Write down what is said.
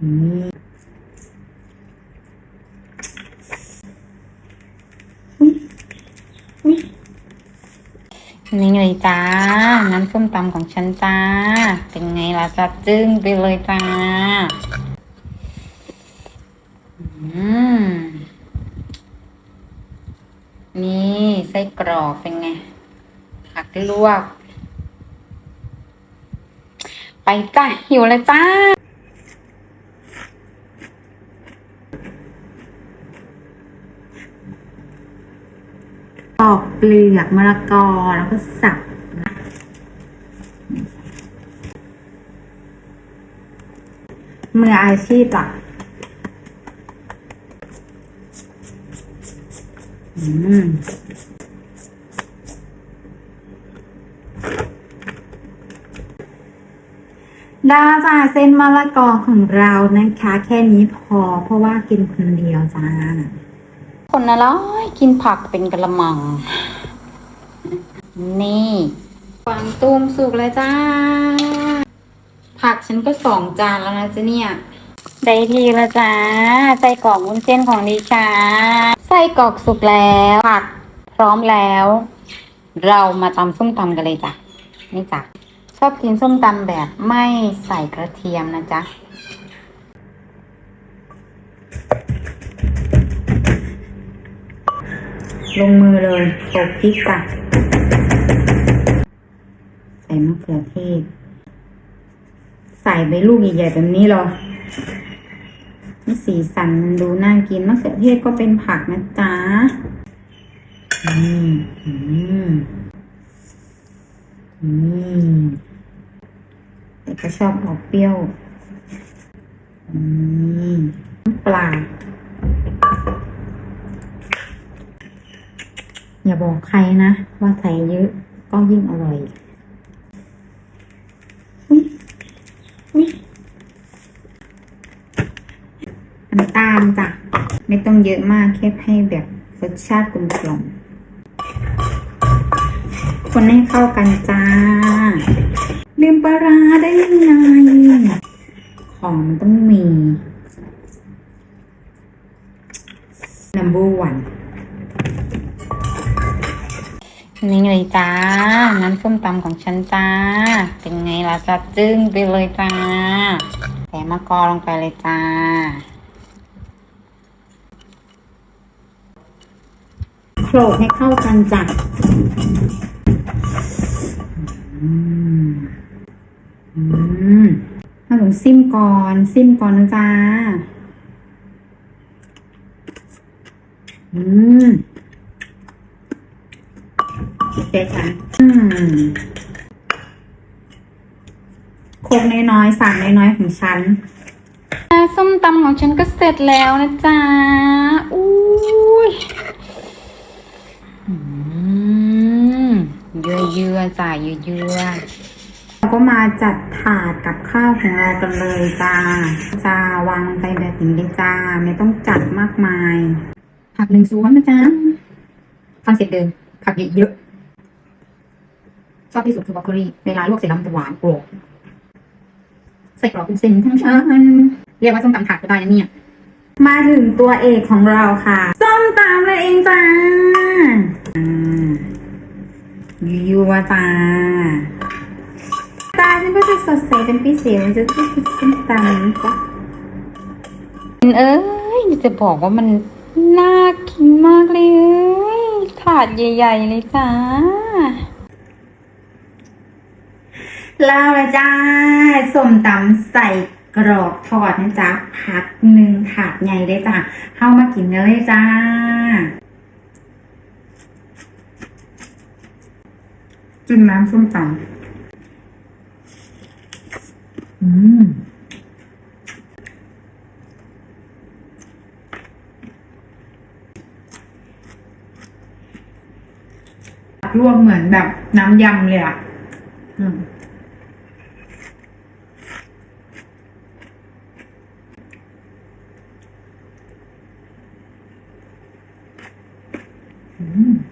นี่เลยจ้า น้ำส้มตำของฉันจ้า เป็นไงล่ะจัดจึ้งไปเลยจ้า อืม นี่ไส้กรอกเป็นไง ผักลวก ไปจ้าหิวแล้วจ้า ปอกเปลือกมะละกอแล้วก็สับนะมืออาชีพอะอืมดาจ้าเส้นมะละกอของเรานะคะ แค่นี้พอเพราะว่ากินคนเดียวจ้า คนอะไรกินผักเป็นกระมัง นี่กวางตุ้มสุกแล้วจ้า ผักฉันก็สองจานแล้วนะจ๊ะเนี่ย ได้ทีแล้วจ้าไส้กรอกวุ้นเส้นของดิฉันไส้กรอกสุกแล้วผักพร้อมแล้ว เรามาตำส้มตำกันเลยจ้ะนี่จ้ะชอบกินส้มตำแบบไม่ใส่กระเทียมนะจ๊ะ ลงมือเลยตบพริกจ้ะใส่มะเขือเทศใส่ไปลูกใหญ่ๆแบบนี้เหรอนี่สีสันมันดูน่ากินมะเขือเทศก็เป็นผักนะจ๊ะอืมอืมอืมแต่ก็ชอบออกเปรี้ยว อืมน้ปลา อย่าบอกใครนะ ว่าใส่เยอะก็ยิ่งอร่อยอุ๊ยอุ๊ยน้ำตาลจ้ะ ไม่ต้องเยอะมากแค่ให้แบบรสชาติกลมกล่อมคนให้เข้ากันจ้า ลืมปลาร้าได้ยังไง ของมันต้องมี number one นี่เลยจ้า น้ำส้มตำของฉันจ้า เป็นไงล่ะจัดจึ้งไปเลยจ้าแถมมะกอลงไปเลยจ้า โขลกให้เข้ากันจ้ะอืมอืมถ้าหนูซิมก่อนซิมก่อนนะจ้า อืม โอเคค่ะอืมโคกน้อยๆสั่งน้อยๆของฉันส้มตำของฉันก็เสร็จแล้วนะจ๊ะอุ้ยอืมเยื่อๆจ้ะเยื่อๆเราก็มาจัดถาดกับข้าวของเรากันเลยจ้าจ้าวางลงไปแบบนี้เลยจ้า ไม่ต้องจัดมากมาย ผักหนึ่งส่วนนะจ๊ะคอนเซ็ปต์เดิมผักเยอะๆ ชอบที่สุดคือบรอกโคลีเวลาลวกเสร็จแล้วมันจะหวานโปร่งใส่กรอกเป็นเส้นทั้งชั้นเรียกว่าส้มตำถาดก็ได้นะเนี่ย มาถึงตัวเอกของเราค่ะ ส้มตำเลยเองจ้าอ่ายัวๆจ้าตาฉันก็จะสดใสเป็นพิเศษมันจะต้องกินส้มตำจ้ะเอ้ยจะบอกว่ามันน่ากินมากเลยเอ้ยถาดใหญ่ ๆ เลยจ้า ลาวเลยจ้าส้มตำใส่กรอบทอดนะจ๊ะพักหนึ่งถาดใหญ่เลยจ้าเข้ามากินกันเลยจ้า จิ้มน้ำส้มตำอืมรวมเหมือนแบบน้ำยำเลยอะ อืม Mm-hmm.